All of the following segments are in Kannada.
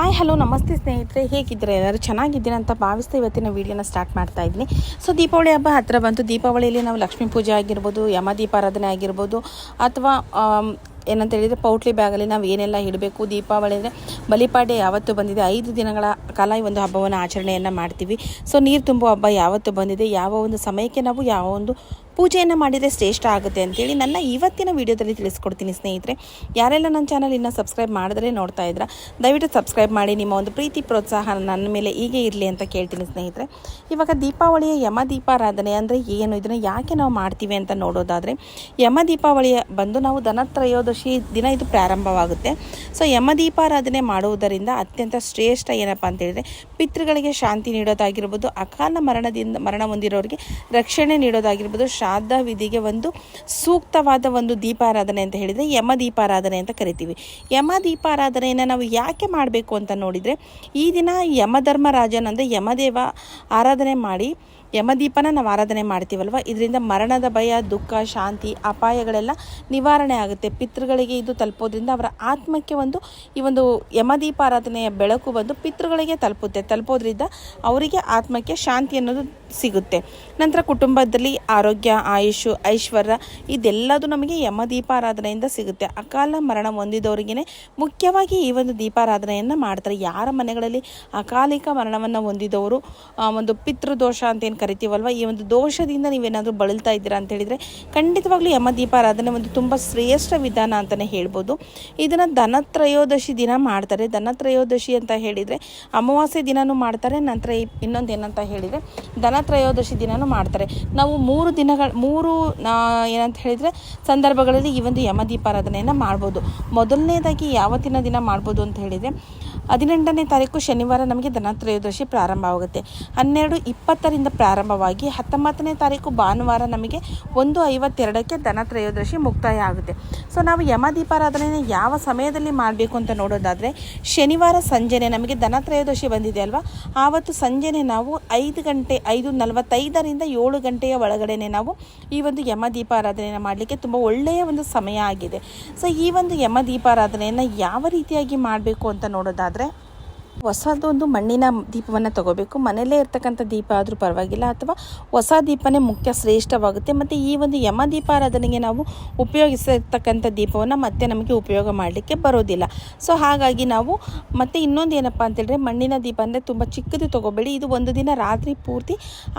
ಹಾಯ್, ಹಲೋ, ನಮಸ್ತೆ ಸ್ನೇಹಿತರೆ. ಹೇಗಿದ್ದರೆ? ಎಲ್ಲರೂ ಚೆನ್ನಾಗಿದ್ದೀರಾ ಅಂತ ಭಾವಿಸ್ತಾ ಇವತ್ತಿನ ವೀಡಿಯೋನ ಸ್ಟಾರ್ಟ್ ಮಾಡ್ತಾ ಇದ್ದೀನಿ. ಸೊ, ದೀಪಾವಳಿ ಹಬ್ಬ ಹತ್ತಿರ ಬಂತು. ದೀಪಾವಳಿಯಲ್ಲಿ ನಾವು ಲಕ್ಷ್ಮೀ ಪೂಜೆ ಆಗಿರ್ಬೋದು, ಯಮ ದೀಪಾರಾಧನೆ ಆಗಿರ್ಬೋದು, ಅಥವಾ ಏನಂತ ಹೇಳಿದರೆ ಪೌಟ್ಲಿ ಬ್ಯಾಗಲ್ಲಿ ನಾವು ಏನೆಲ್ಲ ಇಡಬೇಕು. ದೀಪಾವಳಿ ಅಂದರೆ ಬಲಿಪಾಡೆ ಯಾವತ್ತು ಬಂದಿದೆ. ಐದು ದಿನಗಳ ಕಾಲ ಈ ಒಂದು ಹಬ್ಬವನ್ನು ಆಚರಣೆಯನ್ನು ಮಾಡ್ತೀವಿ. ಸೊ, ನೀರು ತುಂಬುವ ಹಬ್ಬ ಯಾವತ್ತು ಬಂದಿದೆ. ಯಾವ ಒಂದು ಸಮಯಕ್ಕೆ ನಾವು ಯಾವ ಒಂದು ಪೂಜೆಯನ್ನು ಮಾಡಿದರೆ ಶ್ರೇಷ್ಠ ಆಗುತ್ತೆ ಅಂತೇಳಿ ನನ್ನ ಇವತ್ತಿನ ವಿಡಿಯೋದಲ್ಲಿ ತಿಳಿಸ್ಕೊಡ್ತೀನಿ ಸ್ನೇಹಿತರೆ. ಯಾರೆಲ್ಲ ನನ್ನ ಚಾನಲ್ ಇನ್ನೂ ಸಬ್ಸ್ಕ್ರೈಬ್ ಮಾಡಿದ್ರೆ ನೋಡ್ತಾ ಇದ್ರ ದಯವಿಟ್ಟು ಸಬ್ಸ್ಕ್ರೈಬ್ ಮಾಡಿ, ನಿಮ್ಮ ಒಂದು ಪ್ರೀತಿ ಪ್ರೋತ್ಸಾಹ ನನ್ನ ಮೇಲೆ ಹೀಗೆ ಇರಲಿ ಅಂತ ಕೇಳ್ತೀನಿ ಸ್ನೇಹಿತರೆ. ಇವಾಗ ದೀಪಾವಳಿಯ ಯಮ ದೀಪಾರಾಧನೆ ಅಂದರೆ ಏನು, ಇದನ್ನು ಯಾಕೆ ನಾವು ಮಾಡ್ತೀವಿ ಅಂತ ನೋಡೋದಾದರೆ, ಯಮ ದೀಪಾವಳಿಯ ಬಂದು ನಾವು ಧನತ್ರಯೋದಶಿ ದಿನ ಇದು ಪ್ರಾರಂಭವಾಗುತ್ತೆ. ಸೊ ಯಮ ದೀಪಾರಾಧನೆ ಮಾಡುವುದರಿಂದ ಅತ್ಯಂತ ಶ್ರೇಷ್ಠ ಏನಪ್ಪ ಅಂತ ಹೇಳಿದ್ರೆ, ಪಿತೃಗಳಿಗೆ ಶಾಂತಿ ನೀಡೋದಾಗಿರ್ಬೋದು, ಅಕಾಲ ಮರಣದಿಂದ ಮರಣ ಹೊಂದಿರೋರಿಗೆ ರಕ್ಷಣೆ ನೀಡೋದಾಗಿರ್ಬೋದು ಶ್ರಾದ್ದ ವಿಧಿಗೆ ಒಂದು ಸೂಕ್ತವಾದ ಒಂದು ದೀಪಾರಾಧನೆ ಅಂತ ಹೇಳಿದರೆ ಯಮ ದೀಪಾರಾಧನೆ ಅಂತ ಕರಿತೀವಿ. ಯಮ ದೀಪಾರಾಧನೆಯನ್ನು ನಾವು ಯಾಕೆ ಮಾಡಬೇಕು ಅಂತ ನೋಡಿದರೆ ಈ ದಿನ ಯಮಧರ್ಮರಾಜನ್ ಅಂದರೆ ಯಮದೇವ ಆರಾಧನೆ ಮಾಡಿ ಯಮದೀಪನ ನಾವು ಆರಾಧನೆ ಮಾಡ್ತೀವಲ್ವ? ಇದರಿಂದ ಮರಣದ ಭಯ, ದುಃಖ, ಶಾಂತಿ, ಅಪಾಯಗಳೆಲ್ಲ ನಿವಾರಣೆ ಆಗುತ್ತೆ. ಪಿತೃಗಳಿಗೆ ಇದು ತಲುಪೋದ್ರಿಂದ ಅವರ ಆತ್ಮಕ್ಕೆ ಒಂದು ಈ ಒಂದು ಯಮದೀಪ ಆರಾಧನೆಯ ಬೆಳಕು ಬಂದು ಪಿತೃಗಳಿಗೆ ತಲುಪುತ್ತೆ. ತಲುಪೋದ್ರಿಂದ ಅವರಿಗೆ ಆತ್ಮಕ್ಕೆ ಶಾಂತಿ ಅನ್ನೋದು ಸಿಗುತ್ತೆ. ನಂತರ ಕುಟುಂಬದಲ್ಲಿ ಆರೋಗ್ಯ ಆಯುಷು ಐಶ್ವರ್ಯ ಇದೆಲ್ಲದು ನಮಗೆ ಯಮದೀಪಾರಾಧನೆಯಿಂದ ಸಿಗುತ್ತೆ. ಅಕಾಲ ಮರಣ ಹೊಂದಿದವರಿಗೆ ಮುಖ್ಯವಾಗಿ ಈ ಒಂದು ದೀಪಾರಾಧನೆಯನ್ನು ಮಾಡ್ತಾರೆ. ಯಾರ ಮನೆಗಳಲ್ಲಿ ಅಕಾಲಿಕ ಮರಣವನ್ನು ಹೊಂದಿದವರು ಒಂದು ಪಿತೃದೋಷ ಅಂತ ಏನು ಕರಿತೀವಲ್ವ? ಈ ಒಂದು ದೋಷದಿಂದ ನೀವೇನಾದರೂ ಬಳಲ್ತಾ ಇದ್ದೀರಾ ಅಂತ ಹೇಳಿದರೆ ಖಂಡಿತವಾಗ್ಲೂ ಯಮದೀಪಾರಾಧನೆ ಒಂದು ತುಂಬ ಶ್ರೇಷ್ಠ ವಿಧಾನ ಅಂತಲೇ ಹೇಳ್ಬೋದು. ಇದನ್ನು ಧನತ್ರಯೋದಶಿ ದಿನ ಮಾಡ್ತಾರೆ. ಧನತ್ರಯೋದಶಿ ಅಂತ ಹೇಳಿದರೆ ಅಮಾವಾಸ್ಯೆ ದಿನನೂ ಮಾಡ್ತಾರೆ, ನಂತರ ಇನ್ನೊಂದು ಏನಂತ ಹೇಳಿದರೆ ಧನತ್ರಯೋದಶಿ ದಿನನೂ ಮಾಡ್ತಾರೆ. ನಾವು ಮೂರು ದಿನಗಳ, ಮೂರು ಏನಂತ ಹೇಳಿದರೆ ಸಂದರ್ಭಗಳಲ್ಲಿ ಈ ಒಂದು ಯಮದೀಪಾರಾಧನೆಯನ್ನು ಮಾಡ್ಬೋದು. ಮೊದಲನೇದಾಗಿ ಯಾವತ್ತಿನ ದಿನ ಮಾಡ್ಬೋದು ಅಂತ ಹೇಳಿದರೆ ಹದಿನೆಂಟನೇ ತಾರೀಕು ಶನಿವಾರ ನಮಗೆ ಧನತ್ರಯೋದಶಿ ಪ್ರಾರಂಭ ಆಗುತ್ತೆ. ಹನ್ನೆರಡು ಇಪ್ಪತ್ತರಿಂದ ಪ್ರಾರಂಭವಾಗಿ ಹತ್ತೊಂಬತ್ತನೇ ತಾರೀಕು ಭಾನುವಾರ ನಮಗೆ ಒಂದು ಐವತ್ತೆರಡಕ್ಕೆ ಧನತ್ರಯೋದಶಿ ಮುಕ್ತಾಯ ಆಗುತ್ತೆ. ಸೊ ನಾವು ಯಮ ದೀಪಾರಾಧನೆನ ಯಾವ ಸಮಯದಲ್ಲಿ ಮಾಡಬೇಕು ಅಂತ ನೋಡೋದಾದರೆ, ಶನಿವಾರ ಸಂಜೆನೆ ನಮಗೆ ಧನತ್ರಯೋದಶಿ ಬಂದಿದೆ ಅಲ್ವಾ? ಆವತ್ತು ಸಂಜೆನೆ ನಾವು ಐದು ಗಂಟೆ ಐದು ನಲವತ್ತೈದರಿಂದ ಏಳು ಗಂಟೆಯ ಒಳಗಡೆನೆ ನಾವು ಈ ಒಂದು ಯಮ ದೀಪಾರಾಧನೆಯನ್ನು ಮಾಡಲಿಕ್ಕೆ ತುಂಬ ಒಳ್ಳೆಯ ಒಂದು ಸಮಯ ಆಗಿದೆ. ಸೊ ಈ ಒಂದು ಯಮ ದೀಪಾರಾಧನೆಯನ್ನು ಯಾವ ರೀತಿಯಾಗಿ ಮಾಡಬೇಕು ಅಂತ ನೋಡೋದಾದರೆ ಹೊಸದೊಂದು ಮಣ್ಣಿನ ದೀಪವನ್ನು ತಗೋಬೇಕು. ಮನೆಯಲ್ಲೇ ಇರ್ತಕ್ಕಂಥ ದೀಪ ಆದರೂ ಪರವಾಗಿಲ್ಲ, ಅಥವಾ ಹೊಸ ದೀಪನೇ ಮುಖ್ಯ ಶ್ರೇಷ್ಠವಾಗುತ್ತೆ. ಮತ್ತು ಈ ಒಂದು ಯಮ ದೀಪಾರಾಧನೆಗೆ ನಾವು ಉಪಯೋಗಿಸಿರ್ತಕ್ಕಂಥ ದೀಪವನ್ನು ಮತ್ತೆ ನಮಗೆ ಉಪಯೋಗ ಮಾಡಲಿಕ್ಕೆ ಬರೋದಿಲ್ಲ. ಸೊ ಹಾಗಾಗಿ ನಾವು ಮತ್ತೆ ಇನ್ನೊಂದು ಏನಪ್ಪ ಅಂತೇಳಿದ್ರೆ, ಮಣ್ಣಿನ ದೀಪ ಅಂದರೆ ತುಂಬ ಚಿಕ್ಕದು ತೊಗೋಬೇಡಿ. ಇದು ಒಂದು ದಿನ ರಾತ್ರಿ ಪೂರ್ತಿ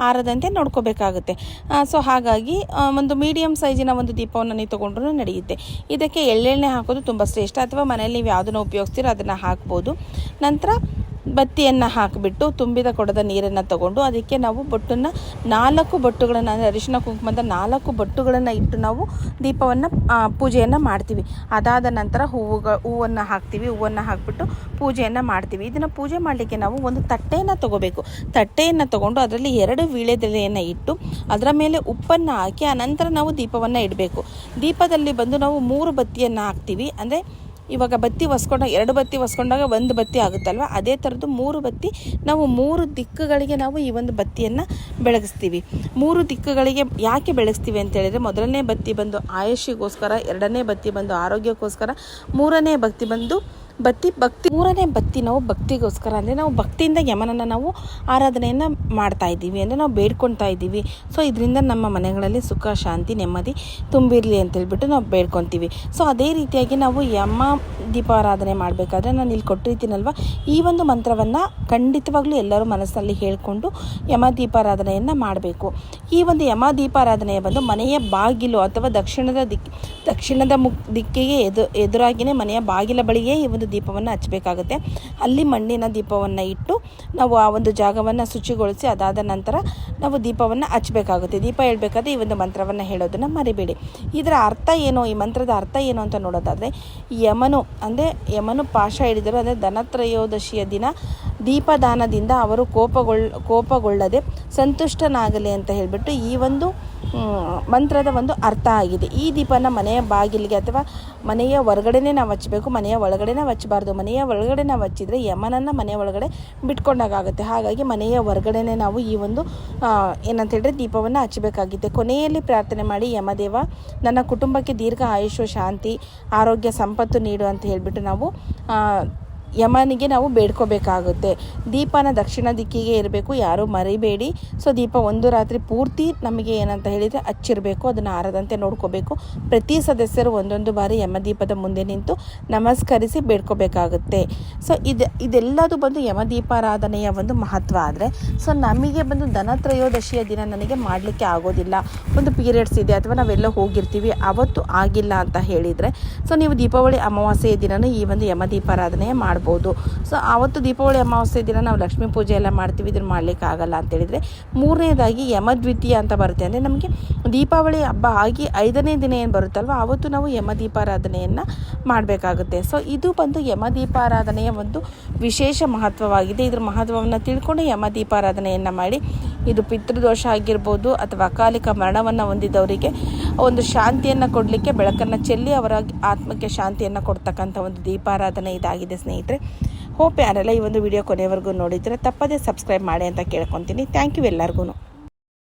ಆರದಂತೆ ನೋಡ್ಕೋಬೇಕಾಗುತ್ತೆ. ಸೊ ಹಾಗಾಗಿ ಒಂದು ಮೀಡಿಯಮ್ ಸೈಜಿನ ಒಂದು ದೀಪವನ್ನು ನೀವು ತೊಗೊಂಡ್ರೂ ನಡೆಯುತ್ತೆ. ಇದಕ್ಕೆ ಎಳ್ಳೆಣ್ಣೆ ಹಾಕೋದು ತುಂಬ ಶ್ರೇಷ್ಠ. ಅಥವಾ ಮನೇಲಿ ನೀವು ಯಾವುದನ್ನು ಉಪಯೋಗಿಸ್ತೀರೋ ಅದನ್ನು ಹಾಕ್ಬೋದು. ನಂತರ ಬತ್ತಿಯನ್ನು ಹಾಕಿಬಿಟ್ಟು ತುಂಬಿದ ಕೊಡದ ನೀರನ್ನು ತಗೊಂಡು ಅದಕ್ಕೆ ನಾವು ಬೊಟ್ಟನ್ನು ನಾಲ್ಕು ಬೊಟ್ಟುಗಳನ್ನು, ಅಂದರೆ ಅರಿಶಿನ ಕುಂಕುಮದ ನಾಲ್ಕು ಬೊಟ್ಟುಗಳನ್ನು ಇಟ್ಟು ನಾವು ದೀಪವನ್ನು ಪೂಜೆಯನ್ನು ಮಾಡ್ತೀವಿ. ಅದಾದ ನಂತರ ಹೂವುಗ, ಹೂವನ್ನು ಹಾಕ್ತೀವಿ. ಹೂವನ್ನು ಹಾಕಿಬಿಟ್ಟು ಪೂಜೆಯನ್ನು ಮಾಡ್ತೀವಿ. ಇದನ್ನು ಪೂಜೆ ಮಾಡಲಿಕ್ಕೆ ನಾವು ಒಂದು ತಟ್ಟೆಯನ್ನು ತಗೋಬೇಕು. ತಟ್ಟೆಯನ್ನು ತಗೊಂಡು ಅದರಲ್ಲಿ ಎರಡು ವೀಳೆದೆಲೆಯನ್ನು ಇಟ್ಟು ಅದರ ಮೇಲೆ ಉಪ್ಪನ್ನು ಹಾಕಿ, ಆನಂತರ ನಾವು ದೀಪವನ್ನು ಇಡಬೇಕು. ದೀಪದಲ್ಲಿ ಬಂದು ನಾವು ಮೂರು ಬತ್ತಿಯನ್ನು ಹಾಕ್ತೀವಿ. ಅಂದರೆ ಇವಾಗ ಬತ್ತಿ ಒಸ್ಕೊಂಡಾಗ ಎರಡು ಬತ್ತಿ ಒಸ್ಕೊಂಡಾಗ ಒಂದು ಬತ್ತಿ ಆಗುತ್ತಲ್ವ? ಅದೇ ಥರದ್ದು ಮೂರು ಬತ್ತಿ, ನಾವು ಮೂರು ದಿಕ್ಕುಗಳಿಗೆ ನಾವು ಈ ಒಂದು ಬತ್ತಿಯನ್ನು ಬೆಳಗಿಸ್ತೀವಿ. ಮೂರು ದಿಕ್ಕುಗಳಿಗೆ ಯಾಕೆ ಬೆಳಗಿಸ್ತೀವಿ ಅಂತ ಹೇಳಿದರೆ, ಮೊದಲನೇ ಬತ್ತಿ ಬಂದು ಆಯುಷಿಗೋಸ್ಕರ ಎರಡನೇ ಬತ್ತಿ ಬಂದು ಆರೋಗ್ಯಕ್ಕೋಸ್ಕರ, ಮೂರನೇ ಬತ್ತಿ ಬಂದು ಬತ್ತಿ ಭಕ್ತಿ, ಮೂರನೇ ಬತ್ತಿ ನಾವು ಭಕ್ತಿಗೋಸ್ಕರ. ಅಂದರೆ ನಾವು ಭಕ್ತಿಯಿಂದ ಯಮನನ್ನು ನಾವು ಆರಾಧನೆಯನ್ನು ಮಾಡ್ತಾ ಇದ್ದೀವಿ. ಅಂದರೆ ನಾವು ಬೇಡ್ಕೊತಾ ಇದ್ದೀವಿ. ಸೊ ಇದರಿಂದ ನಮ್ಮ ಮನೆಗಳಲ್ಲಿ ಸುಖ, ಶಾಂತಿ, ನೆಮ್ಮದಿ ತುಂಬಿರಲಿ ಅಂತೇಳ್ಬಿಟ್ಟು ನಾವು ಬೇಡ್ಕೊತೀವಿ ಸೊ ಅದೇ ರೀತಿಯಾಗಿ ನಾವು ಯಮ ದೀಪಾರಾಧನೆ ಮಾಡಬೇಕಾದ್ರೆ ನಾನು ಇಲ್ಲಿ ಕೊಟ್ಟಿರ್ತೀನಲ್ವ? ಈ ಒಂದು ಮಂತ್ರವನ್ನು ಖಂಡಿತವಾಗ್ಲೂ ಎಲ್ಲರೂ ಮನಸ್ಸಿನಲ್ಲಿ ಹೇಳಿಕೊಂಡು ಯಮ ದೀಪಾರಾಧನೆಯನ್ನು ಮಾಡಬೇಕು. ಈ ಒಂದು ಯಮ ದೀಪಾರಾಧನೆಯ ಬಂದು ಮನೆಯ ಬಾಗಿಲು ಅಥವಾ ದಕ್ಷಿಣದ ದಿಕ್, ದಕ್ಷಿಣದ ಮುಖ ದಿಕ್ಕಿಗೆ ಎದು ಎದುರಾಗಿಯೇ ಮನೆಯ ಬಾಗಿಲ ಬಳಿಯೇ ಈ ಒಂದು ದೀಪವನ್ನು ಹಚ್ಚಬೇಕಾಗುತ್ತೆ. ಅಲ್ಲಿ ಮಣ್ಣಿನ ದೀಪವನ್ನು ಇಟ್ಟು ನಾವು ಆ ಒಂದು ಜಾಗವನ್ನು ಶುಚಿಗೊಳಿಸಿ ಅದಾದ ನಂತರ ನಾವು ದೀಪವನ್ನು ಹಚ್ಚಬೇಕಾಗುತ್ತೆ. ದೀಪ ಹೇಳಬೇಕಾದ್ರೆ ಈ ಒಂದು ಮಂತ್ರವನ್ನು ಹೇಳೋದನ್ನು ಮರಿಬೇಡಿ. ಇದರ ಅರ್ಥ ಏನು? ಈ ಮಂತ್ರದ ಅರ್ಥ ಏನು ಅಂತ ನೋಡೋದಾದರೆ, ಯಮನು, ಅಂದರೆ ಯಮನು ಪಾಶ ಹಿಡಿದರು, ಅಂದರೆ ಧನತ್ರಯೋದಶಿಯ ದಿನ, ದೀಪದಾನದಿಂದ ಅವರು ಕೋಪಗೊಳ್, ಕೋಪಗೊಳ್ಳದೆ ಸಂತುಷ್ಟನಾಗಲಿ ಅಂತ ಹೇಳಿಬಿಟ್ಟು ಈ ಒಂದು ಮಂತ್ರದ ಒಂದು ಅರ್ಥ ಆಗಿದೆ. ಈ ದೀಪನ ಮನೆಯ ಬಾಗಿಲಿಗೆ ಅಥವಾ ಮನೆಯ ಹೊರಗಡೆನೇ ನಾವು ಹಚ್ಚಬೇಕು. ಮನೆಯ ಒಳಗಡೆ ನಾವು ಹಚ್ಚಬಾರ್ದು. ಮನೆಯ ಒಳಗಡೆ ನಾವು ಹಚ್ಚಿದರೆ ಯಮನನ್ನು ಮನೆಯ ಒಳಗಡೆ ಬಿಟ್ಕೊಂಡಾಗುತ್ತೆ ಹಾಗಾಗಿ ಮನೆಯ ಹೊರಗಡೆನೇ ನಾವು ಈ ಒಂದು ಏನಂತ ಹೇಳಿದ್ರೆ ದೀಪವನ್ನು ಹಚ್ಚಬೇಕಾಗಿದೆ. ಕೊನೆಯಲ್ಲಿ ಪ್ರಾರ್ಥನೆ ಮಾಡಿ, ಯಮದೇವ, ನನ್ನ ಕುಟುಂಬಕ್ಕೆ ದೀರ್ಘ ಆಯುಷ್ಯ, ಶಾಂತಿ, ಆರೋಗ್ಯ, ಸಂಪತ್ತು ನೀಡು ಅಂತ ಹೇಳಿಬಿಟ್ಟು ನಾವು ಯಮನಿಗೆ ನಾವು ಬೇಡ್ಕೋಬೇಕಾಗುತ್ತೆ. ದೀಪನ ದಕ್ಷಿಣ ದಿಕ್ಕಿಗೆ ಇರಬೇಕು, ಯಾರೂ ಮರಿಬೇಡಿ. ಸೊ, ದೀಪ ಒಂದು ರಾತ್ರಿ ಪೂರ್ತಿ ನಮಗೆ ಏನಂತ ಹೇಳಿದರೆ ಹಚ್ಚಿರಬೇಕು, ಅದನ್ನು ಆರದಂತೆ ನೋಡ್ಕೋಬೇಕು. ಪ್ರತಿ ಸದಸ್ಯರು ಒಂದೊಂದು ಬಾರಿ ಯಮದೀಪದ ಮುಂದೆ ನಿಂತು ನಮಸ್ಕರಿಸಿ ಬೇಡ್ಕೋಬೇಕಾಗುತ್ತೆ. ಸೊ, ಇದು, ಇದೆಲ್ಲದು ಬಂದು ಯಮದೀಪಾರಾಧನೆಯ ಒಂದು ಮಹತ್ವ ಆದರೆ, ಸೊ, ನಮಗೆ ಬಂದು ಧನತ್ರಯೋದಶಿಯ ದಿನ ನನಗೆ ಮಾಡಲಿಕ್ಕೆ ಆಗೋದಿಲ್ಲ. ಒಂದು ಪೀರಿಯಡ್ಸ್ ಇದೆ, ಅಥವಾ ನಾವೆಲ್ಲ ಹೋಗಿರ್ತೀವಿ, ಅವತ್ತು ಆಗಿಲ್ಲ ಅಂತ ಹೇಳಿದರೆ, ಸೊ, ನೀವು ದೀಪಾವಳಿ ಅಮಾವಾಸ್ಯೆಯ ದಿನನೂ ಈ ಒಂದು ಯಮದೀಪಾರಾಧನೆ ಮಾಡ್ಬೋದು. ಸೊ ಆವತ್ತು ದೀಪಾವಳಿ ಅಮಾವಾಸ್ಯೆ ದಿನ ನಾವು ಲಕ್ಷ್ಮೀ ಪೂಜೆ ಎಲ್ಲ ಮಾಡ್ತೀವಿ ಇದನ್ನು ಮಾಡಲಿಕ್ಕೆ ಆಗಲ್ಲ ಅಂತ ಹೇಳಿದರೆ ಮೂರನೇದಾಗಿ ಯಮದ್ವಿತೀಯ ಅಂತ ಬರುತ್ತೆ. ಅಂದರೆ ನಮಗೆ ದೀಪಾವಳಿ ಹಬ್ಬ ಆಗಿ ಐದನೇ ದಿನ ಏನು ಬರುತ್ತಲ್ವ, ಆವತ್ತು ನಾವು ಯಮದೀಪಾರಾಧನೆಯನ್ನು ಮಾಡಬೇಕಾಗುತ್ತೆ. ಸೊ ಇದು ಬಂದು ಯಮದೀಪಾರಾಧನೆಯ ಒಂದು ವಿಶೇಷ ಮಹತ್ವವಾಗಿದೆ. ಇದರ ಮಹತ್ವವನ್ನು ತಿಳ್ಕೊಂಡು ಯಮದೀಪಾರಾಧನೆಯನ್ನು ಮಾಡಿ ಇದು ಪಿತೃದೋಷ ಆಗಿರ್ಬೋದು ಅಥವಾ ಅಕಾಲಿಕ ಮರಣವನ್ನು ಹೊಂದಿದವರಿಗೆ ಒಂದು ಶಾಂತಿಯನ್ನು ಕೊಡಲಿಕ್ಕೆ ಬೆಳಕನ್ನು ಚೆಲ್ಲಿ ಅವರ ಆತ್ಮಕ್ಕೆ ಶಾಂತಿಯನ್ನು ಕೊಡ್ತಕ್ಕಂಥ ಒಂದು ದೀಪಾರಾಧನೆ ಇದಾಗಿದೆ ಸ್ನೇಹಿತರೆ. ಹೋಪ್ ಯಾರೆಲ್ಲ ಈ ಒಂದು ವಿಡಿಯೋ ಕೊನೆವರೆಗೂ ನೋಡಿದರೆ ತಪ್ಪದೇ ಸಬ್ಸ್ಕ್ರೈಬ್ ಮಾಡಿ ಅಂತ ಕೇಳ್ಕೊತೀನಿ. ಥ್ಯಾಂಕ್ ಯು ಎಲ್ಲರಿಗೂ